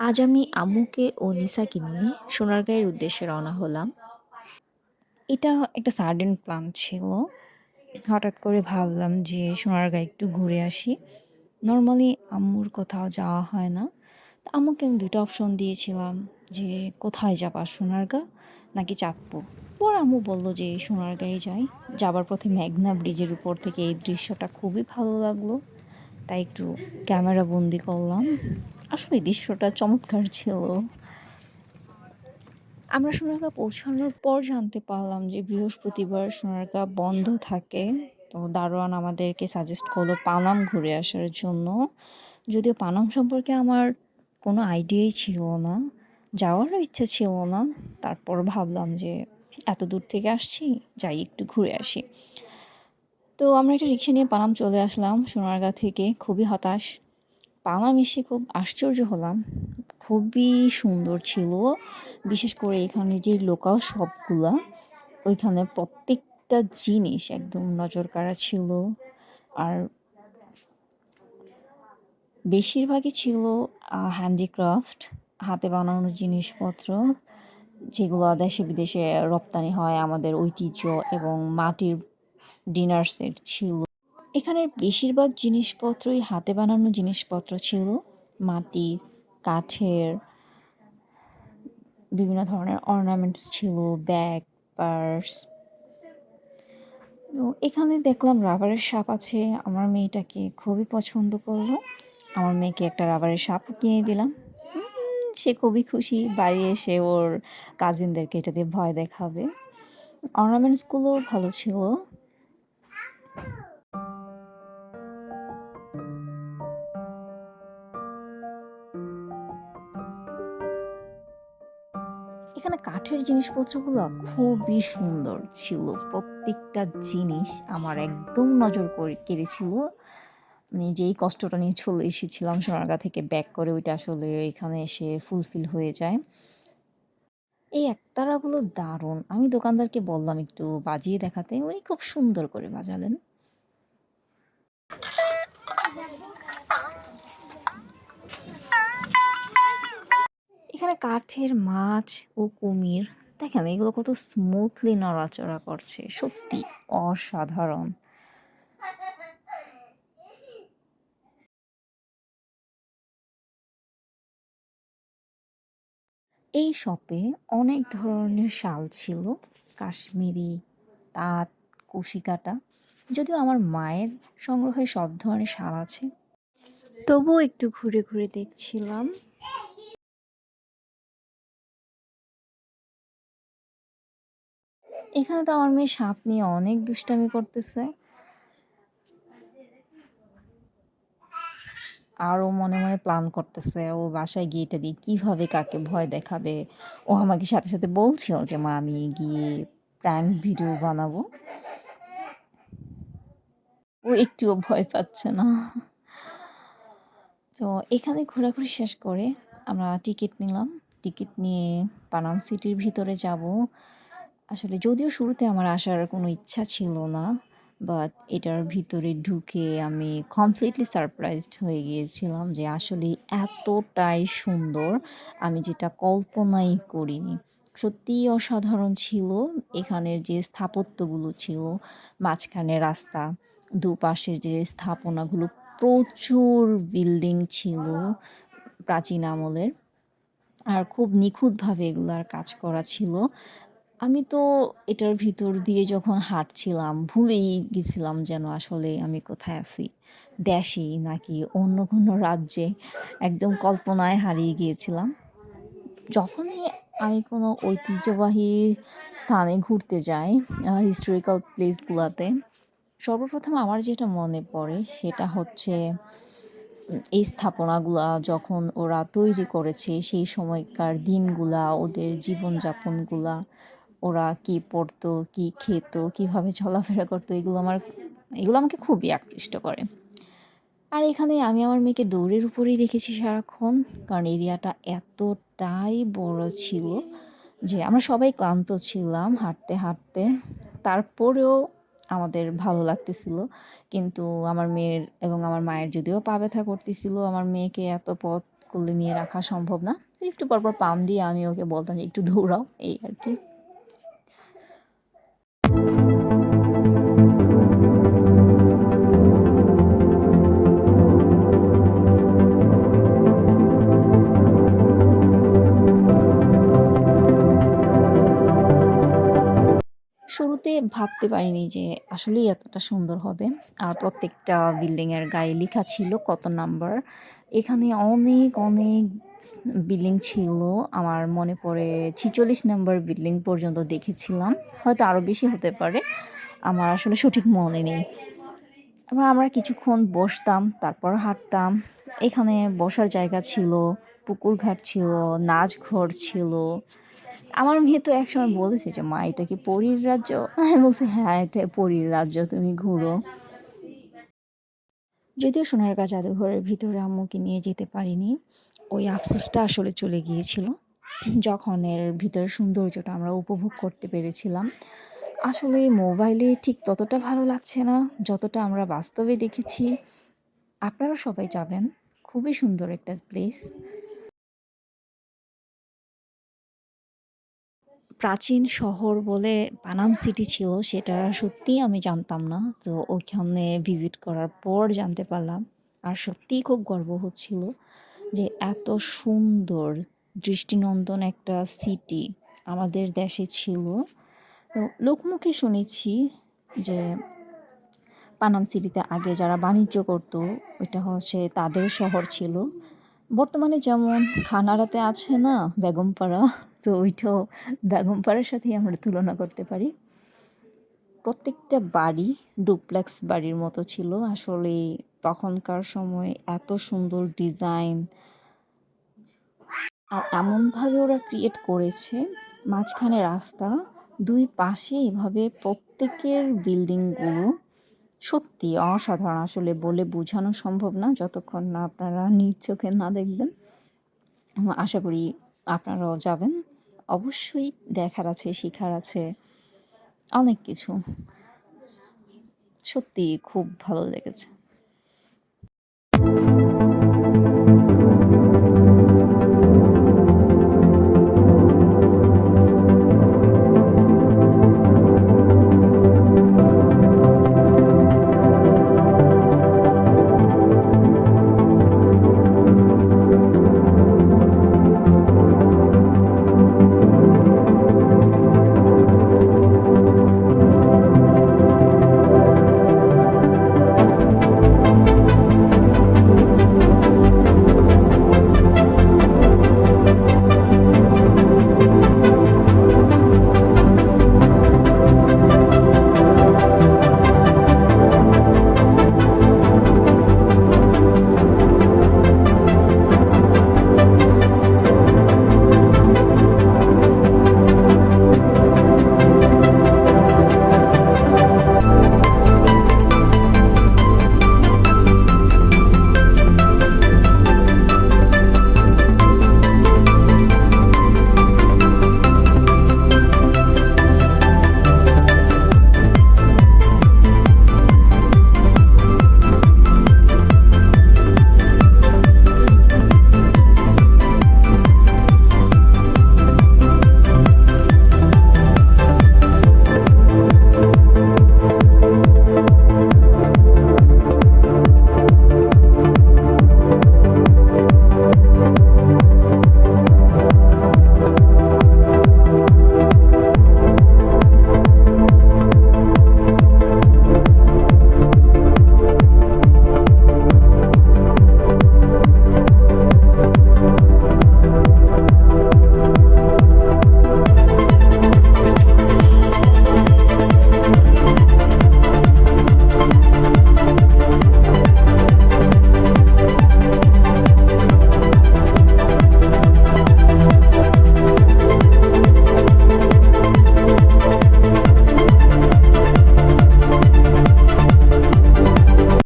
আজ আমি আম্মুকে ও নিসাকে নিয়ে সোনারগাঁয়ের উদ্দেশ্যে রওনা হলাম। এটা একটা সার্ডেন প্ল্যান ছিল। হঠাৎ করে ভাবলাম যে সোনারগাঁয়ে একটু ঘুরে আসি। নর্মালি আম্মুর কোথাও যাওয়া হয় না। তো আম্মুকে আমি দুটো অপশন দিয়েছিলাম যে, "কোথায় যাবা? সোনারগাঁ নাকি চাঁদপুর?" পর আম্মু বলল যে, "সোনারগাঁয়ে যাই।" যাবার পথে মেঘনা ব্রিজের উপর থেকে এই দৃশ্যটা খুবই ভালো লাগল। তাই একটু ক্যামেরা বন্দি করলাম। আসলে দৃশ্যটা চমৎকার ছিল। আমরা সোনারগাঁ পৌঁছানোর পর জানতে পারলাম যে বৃহস্পতিবার সোনারগাঁ বন্ধ থাকে। তো দারোয়ান আমাদেরকে সাজেস্ট করল পানাম ঘুরে আসার জন্য। যদিও পানাম সম্পর্কে আমার কোনো আইডিয়াই ছিল না। যাওয়ারও ইচ্ছা ছিল না। তারপর ভাবলাম যে এত দূর থেকে আসছি, যাই একটু ঘুরে আসি। তো আমরা একটা রিক্সা নিয়ে পানাম চলে আসলাম সোনারগাঁ থেকে। খুবই হতাশ। পানাম এসে খুব আশ্চর্য হলাম। খুবই সুন্দর ছিল। বিশেষ করে এখানে যে লোকাল শপগুলা, ওইখানে প্রত্যেকটা জিনিস একদম নজরকাড়া ছিল। আর বেশিরভাগই ছিল হ্যান্ডিক্রাফট, হাতে বানানো জিনিসপত্র, যেগুলো দেশে বিদেশে রপ্তানি হয়। আমাদের ঐতিহ্য এবং মাটির ডিনার সেট ছিল। এখানের বেশিরভাগ জিনিসপত্রই হাতে বানানো জিনিসপত্র ছিল। মাটির, কাঠের বিভিন্ন ধরনের অর্নামেন্টস ছিল, ব্যাগ, পার্স। তো এখানে দেখলাম রাবারের সাপ আছে। আমার মেয়েটাকে খুবই পছন্দ করল। আমার মেয়েকে একটা রাবারের সাপও কিনে দিলাম। সে খুবই খুশি। বাড়ি এসে ওর কাজিনদেরকে এটা দিয়ে ভয় দেখাবে। অর্নামেন্টসগুলোও ভালো ছিল। এখানে কাঠের জিনিসপত্রগুলো খুবই সুন্দর ছিল। প্রত্যেকটা জিনিস আমার একদম নজর করে কেড়েছিল। মানে যেই কষ্টটা নিয়ে চলে এসেছিলাম সোনারগাঁ থেকে ব্যাক করে ওইটা আসলে এখানে এসে ফুলফিল হয়ে যায়। এই একতারাগুলো দারুণ। আমি দোকানদারকে বললাম একটু বাজিয়ে দেখাতে। উনি খুব সুন্দর করে বাজালেন। কাঠের মাছ ও কুমির দেখেন এগুলো কত স্মুথলি নড়াচড়া করছে। সত্যি অসাধারণ। এই শপে অনেক ধরনের শাল ছিল। কাশ্মীরি, তাঁত, কুশিকাটা। যদিও আমার মায়ের সংগ্রহে সব ধরনের শাল আছে। তবুও একটু ঘুরে, ঘুরে দেখছিলাম। এখানে তো আমার মেয়ে সাপ নিয়ে অনেক দুষ্টামি করতেছে। আর ও মনে, মনে প্ল্যান করতেছে ও বাসায় গিয়ে এটা দিয়ে কীভাবে কাকে ভয় দেখাবে। ও আমাকে সাথে, সাথে বলছিল যে, "মা আমি গিয়ে প্র্যাঙ্ক ভিডিও বানাবো।" ও একটুও ভয় পাচ্ছে না। তো এখানে ঘোরাঘুরি শেষ করে আমরা টিকিট নিলাম। টিকিট নিয়ে পানাম সিটির ভিতরে যাব। আসলে যদিও শুরুতে আমার আসার কোনো ইচ্ছা ছিল না। বাট এটার ভিতরে ঢুকে আমি কমপ্লিটলি সারপ্রাইজড হয়ে গিয়েছিলাম যে আসলে এতটাই সুন্দর আমি যেটা কল্পনাই করিনি। সত্যিই অসাধারণ ছিল। এখানের যে স্থাপত্যগুলো ছিল, মাঝখানে রাস্তা, দুপাশের যে স্থাপনাগুলো প্রচুর বিল্ডিং ছিল প্রাচীন আমলের। আর খুব নিখুঁতভাবে এগুলার কাজ করা ছিল। আমি তো এটার ভিতর দিয়ে যখন হাঁটছিলাম ভুলেই গেছিলাম যেন আসলে আমি কোথায় আছি। দেশে নাকি অন্য কোনো রাজ্যে একদম কল্পনায় হারিয়ে গিয়েছিলাম। যখনই আমি কোনো ঐতিহ্যবাহী স্থানে ঘুরতে যাই হিস্টোরিক্যাল প্লেসগুলোতে সর্বপ্রথম আমার যেটা মনে পড়ে সেটা হচ্ছে এই স্থাপনাগুলা যখন ওরা তৈরি করেছে সেই সময়কার দিনগুলা, ওদের জীবনযাপনগুলা, ওরা কি পড়তো, কি খেত, কীভাবে চলাফেরা করতো এগুলো আমার এগুলো আমাকে খুবই আকৃষ্ট করে। আর এখানে আমি আমার মেয়েকে দৌড়ের উপরেই রেখেছি সারাক্ষণ। কারণ এরিয়াটা এতটাই বড় ছিল যে আমরা সবাই ক্লান্ত ছিলাম হাঁটতে, হাঁটতে। তারপরেও আমাদের ভালো লাগতেছিল। কিন্তু আমার মেয়ের এবং আমার মায়ের যদিও পা ব্যথা করতেছিল আমার মেয়েকে এত পথ কোলে নিয়ে রাখা সম্ভব না একটু পরপর পাম দিয়ে আমি ওকে বলতাম যে একটু দৌড়াও এই আর কি ভাবতে পারিনি যে আসলেই এতটা সুন্দর হবে। আর প্রত্যেকটা বিল্ডিংয়ের গায়ে লেখা ছিল কত নাম্বার এখানে অনেক অনেক বিল্ডিং ছিল। আমার মনে পড়ে ছিচল্লিশ নাম্বার বিল্ডিং পর্যন্ত দেখেছিলাম। হয়তো আরও বেশি হতে পারে। আমার আসলে সঠিক মনে নেই। এবার আমরা কিছুক্ষণ বসতাম, তারপর হাঁটতাম। এখানে বসার জায়গা ছিল, পুকুর ঘাট ছিল নাচ ঘর ছিল। আমার মেয়ে তো একসময় বলেছে যে, মা, এটা কি পরীর রাজ্য? আমি বলছি হ্যাঁ এটা পরীর রাজ্য, তুমি ঘুরো। যদিও সোনারগাঁ জাদুঘরের ভিতরে আম্মুকে নিয়ে যেতে পারিনি, ওই আফসোসটা আসলে চলে গিয়েছিল, যখন এর ভিতরের সৌন্দর্যটা আমরা উপভোগ করতে পেরেছিলাম। আসলে মোবাইলে ঠিক ততটা ভালো লাগছে না, যতটা আমরা বাস্তবে দেখেছি। আপনারা সবাই যাবেন, খুবই সুন্দর একটা প্লেস প্রাচীন শহর বলে পানাম সিটি ছিল, সেটা সত্যিই আমি জানতাম না। তো ওইখানে ভিজিট করার পর জানতে পারলাম। আর সত্যিই খুব গর্ব হচ্ছিল যে এত সুন্দর, দৃষ্টিনন্দন একটা সিটি আমাদের দেশে ছিল। তো লোকমুখে শুনেছি যে পানাম সিটিতে আগে যারা বাণিজ্য করতো, ওইটা হচ্ছে তাদের শহর ছিল। বর্তমানে যেমন খানাড়াতে আছে না বেগমপাড়া, তো ওইটাও বেগমপাড়ার সাথেই আমরা তুলনা করতে পারি। প্রত্যেকটা বাড়ি ডুপ্লেক্স বাড়ির মতো ছিল। আসলে তখনকার সময় এত সুন্দর ডিজাইন আর এমনভাবে ওরা ক্রিয়েট করেছে, মাঝখানে রাস্তা, দুই পাশে এভাবে প্রত্যেকের বিল্ডিংগুলো সত্যি অসাধারণ। আসলে বলে বোঝানো সম্ভব না, যতক্ষণ না আপনারা নিজ চোখে না দেখবেন। আশা করি আপনারাও যাবেন। অবশ্যই দেখার আছে, শেখার আছে, অনেক কিছু। সত্যি খুব ভালো লেগেছে।